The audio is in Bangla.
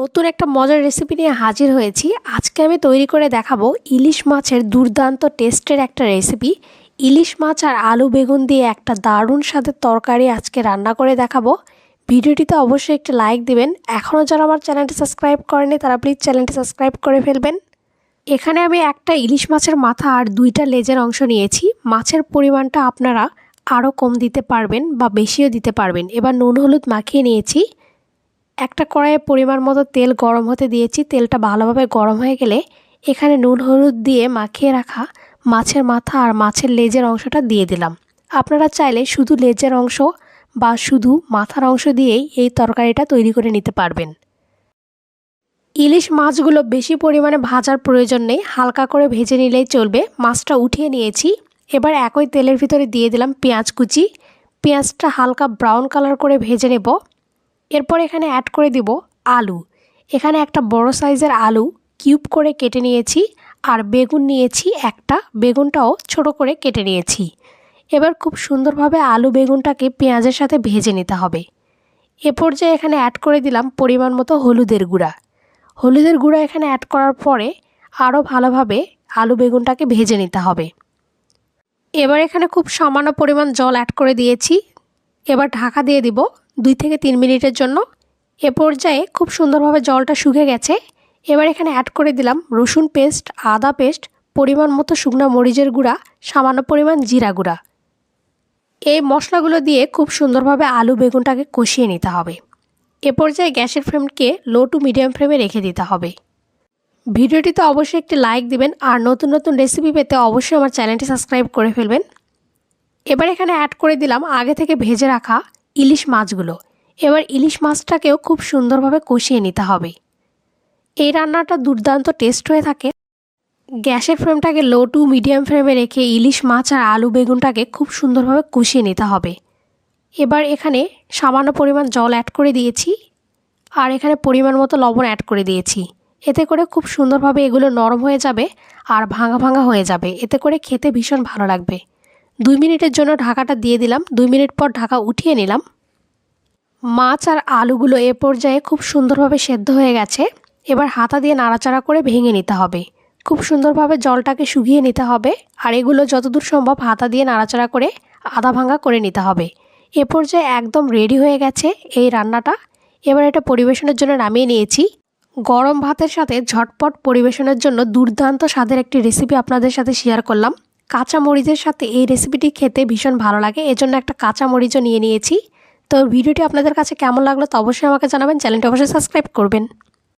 নতুন একটা মজার রেসিপি নিয়ে হাজির হয়েছি। আজকে আমি তৈরি করে দেখাবো ইলিশ মাছের দুর্দান্ত টেস্টের একটা রেসিপি ইলিশ মাছ আর আলু বেগুন দিয়ে একটা দারুণ স্বাদের তরকারি আজকে রান্না করে দেখাবো। ভিডিওটিতে অবশ্যই একটি লাইক দিবেন। এখনও যারা আমার চ্যানেলটি সাবস্ক্রাইব করেনি তারা প্লিজ চ্যানেলটি সাবস্ক্রাইব করে ফেলবেন। এখানে আমি একটা ইলিশ মাছের মাথা আর দুইটা লেজের অংশ নিয়েছি। মাছের পরিমাণটা আপনারা আরও কম দিতে পারবেন বা বেশিও দিতে পারবেন। এবার নুন, হলুদ মাখিয়ে নিয়েছি। একটা কড়াইয়ে পরিমাণ মতো তেল গরম হতে দিয়েছি। তেলটা ভালোভাবে গরম হয়ে গেলে এখানে নুন, হলুদ দিয়ে মাখিয়ে রাখা মাছের মাথা আর মাছের লেজের অংশটা দিয়ে দিলাম। আপনারা চাইলে শুধু লেজের অংশ বা শুধু মাথার অংশ দিয়েই এই তরকারিটা তৈরি করে নিতে পারবেন। ইলিশ মাছগুলো বেশি পরিমাণে ভাজার প্রয়োজন নেই। হালকা করে ভেজে নিলেই চলবে। মাছটা উঠিয়ে নিয়েছি। এবার একই তেলের ভিতরে দিয়ে দিলাম পেঁয়াজ কুচি। পেঁয়াজটা হালকা ব্রাউন কালার করে ভেজে নেব। এরপর এখানে অ্যাড করে দিব আলু। এখানে একটা বড় সাইজের আলু কিউব করে কেটে নিয়েছি আর বেগুন নিয়েছি একটা। বেগুনটাও ছোট করে কেটে নিয়েছি। এবার খুব সুন্দরভাবে আলু বেগুনটাকে পেঁয়াজের সাথে ভেজে নিতে হবে। এ পর্যায়ে এখানে অ্যাড করে দিলাম পরিমাণ মতো হলুদের গুঁড়া। হলুদের গুঁড়া এখানে অ্যাড করার পরে আরও ভালোভাবে আলু বেগুনটাকে ভেজে নিতে হবে। এবার এখানে খুব সামান্য পরিমাণ জল অ্যাড করে দিয়েছি। এবার ঢাকা দিয়ে দিব দুই থেকে তিন মিনিটের জন্য। এ পর্যায়ে খুব সুন্দরভাবে জলটা শুকে গেছে। এবার এখানে অ্যাড করে দিলাম রসুন পেস্ট আদা পেস্ট পরিমাণ মতো শুকনো মরিচের গুঁড়া, সামান্য পরিমাণ জিরা গুঁড়া। এই মশলাগুলো দিয়ে খুব সুন্দরভাবে আলু বেগুনটাকে কষিয়ে নিতে হবে। এ পর্যায়ে গ্যাসের ফ্লেমকে লো টু মিডিয়াম ফ্লেমে রেখে দিতে হবে। ভিডিওটিতে অবশ্যই একটি লাইক দিবেন আর নতুন নতুন রেসিপি পেতে অবশ্যই আমার চ্যানেলটি সাবস্ক্রাইব করে ফেলবেন। এবার এখানে অ্যাড করে দিলাম আগে থেকে ভেজে রাখা ইলিশ মাছগুলো। এবার ইলিশ মাছটাকেও খুব সুন্দরভাবে কষিয়ে নিতে হবে। এই রান্নাটা দুর্দান্ত টেস্ট হয়ে থাকে। গ্যাসের ফ্লেমটাকে লো টু মিডিয়াম ফ্লেমে রেখে ইলিশ মাছ আর আলু বেগুনটাকে খুব সুন্দরভাবে কষিয়ে নিতে হবে। এবার এখানে সামান্য পরিমাণ জল অ্যাড করে দিয়েছি। আর এখানে পরিমাণ মতো লবণ অ্যাড করে দিয়েছি। এতে করে খুব সুন্দরভাবে এগুলো নরম হয়ে যাবে আর ভাঙা ভাঙা হয়ে যাবে। এতে করে খেতে ভীষণ ভালো লাগবে। দুই মিনিটের জন্য ঢাকাটা দিয়ে দিলাম। দুই মিনিট পর ঢাকা উঠিয়ে নিলাম। মাছ আর আলুগুলো এ পর্যায়ে খুব সুন্দরভাবে সেদ্ধ হয়ে গেছে। এবার হাতা দিয়ে নাড়াচাড়া করে ভেঙে নিতে হবে। খুব সুন্দরভাবে জলটাকে শুকিয়ে নিতে হবে। আর এগুলো যতদূর সম্ভব হাতা দিয়ে নাড়াচাড়া করে আধা ভাঙা করে নিতে হবে। এ পর্যায়ে একদম রেডি হয়ে গেছে এই রান্নাটা। এবার এটা পরিবেশনের জন্য নামিয়ে নিয়েছি। গরম ভাতের সাথে ঝটপট পরিবেশনের জন্য দুর্দান্ত স্বাদের একটি রেসিপি আপনাদের সাথে শেয়ার করলাম। কাঁচা মরিচের সাথে এই রেসিপিটি খেতে ভীষণ ভালো লাগে। এজন্য একটা কাঁচা মরিচও নিয়ে নিয়েছি। তো ভিডিওটি আপনাদের কাছে কেমন লাগল তো অবশ্যই আমাকে জানাবেন। চ্যানেলটি অবশ্যই সাবস্ক্রাইব করবেন।